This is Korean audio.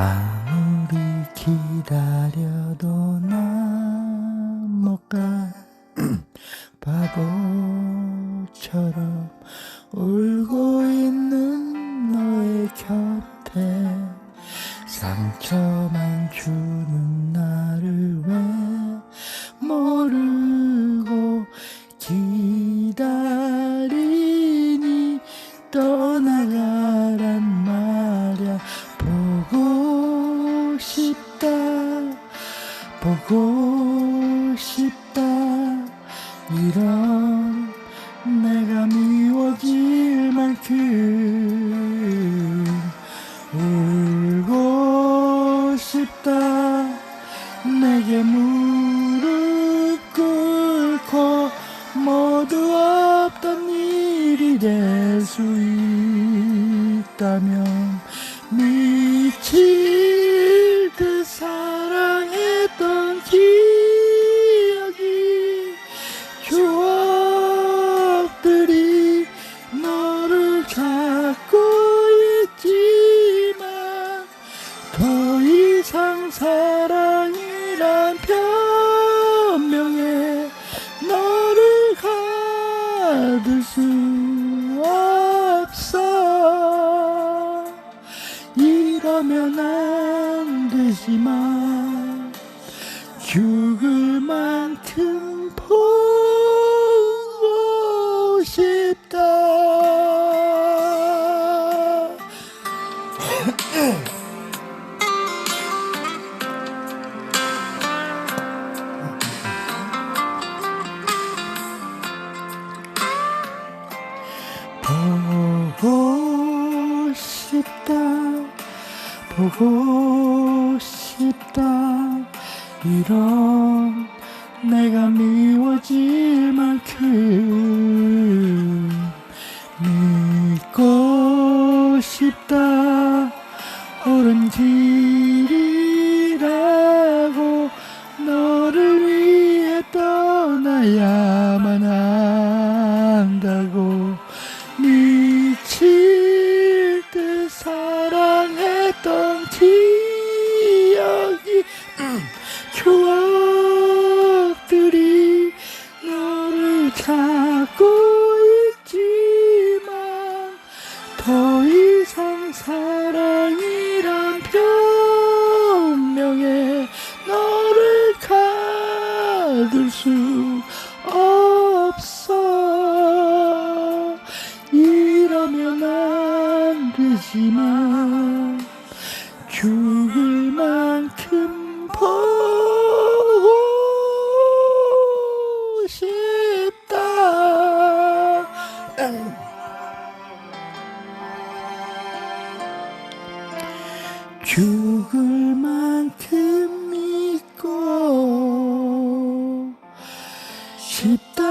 아무리 기다려도 난못가. 바보처럼 울고 있는 너의 곁에 상처만 주는 나를 왜 보고 싶다. 이런 내가 미워질 만큼 울고 싶다. 내게 무릎 꿇고 모두 없던 일이 될 수 있다면 더 이상 사랑이란 변명에 너를 가둘 수 없어. 이러면 안 되지만 죽을 만큼 보고 싶다. 이런 내가 미워질 만큼 추억들이 너를 찾고 있지만 더 이상 사랑이란 변명에 너를 가둘 수 없어. 이러면 안 되지만 죽을 만큼 믿고 싶다.